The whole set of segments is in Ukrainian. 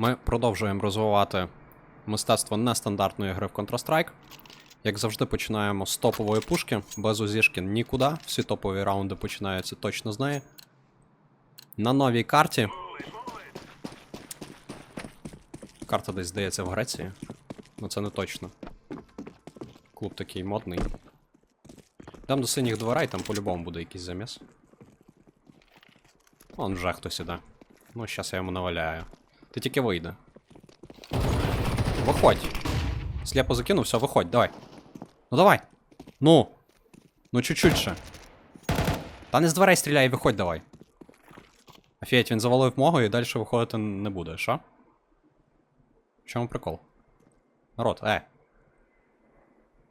Ми продовжуємо розвивати мистецтво нестандартної гри в Counter-Strike. Як завжди, починаємо з топової пушки, без узішки нікуди. Всі топові раунди починаються точно з неї. На новій карті. Карта десь здається в Греції. Ну це не точно. Клуб такий модний. Там до синіх дверей, там по-любому буде якийсь заміс. Вон вже хтось іде. Ну, щас я йому наваляю. Ти тільки вийде. Виходь. Сліпо закинув, все, виходь, давай. Ну давай. Ну. Ну чуть-чуть ще. Та не з дверей стріляй, виходь давай. Офігеть, він завалив мого і далі виходити не буде, що? В чому прикол? Народ, е.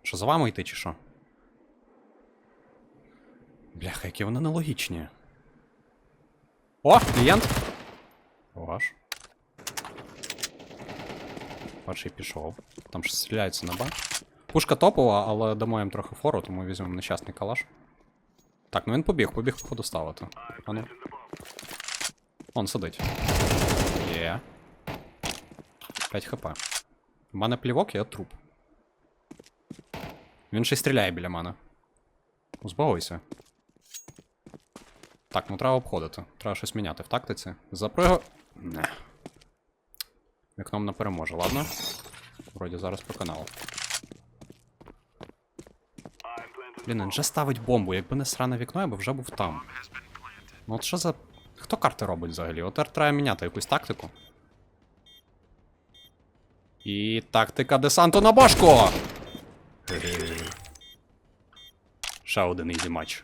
Що за вами йти чи що? Бляха, які вони нелогічні. О, клієнт! Ваш. Перший пішов. Там ж стріляється на Б. Пушка топова, але дамо їм трохи фору, тому візьмемо нещасний калаш. Так, ну він побіг, побіг походу ставити. А ну. Он сидить. Є. 5 хп. У мене плівок, я труп. Він ще й стріляє біля мене. Узбагуйся. Так, ну треба обходити. Треба щось міняти в тактиці. Запригу. Не. Вікном не переможе, ладно? Вроді зараз по каналу. Блін, він вже ставить бомбу. Якби не сране вікно, я би вже був там. Ну от що за. Хто карти робить взагалі? От треба міняти якусь тактику. І тактика десанту на башку! Ще один ізі матч.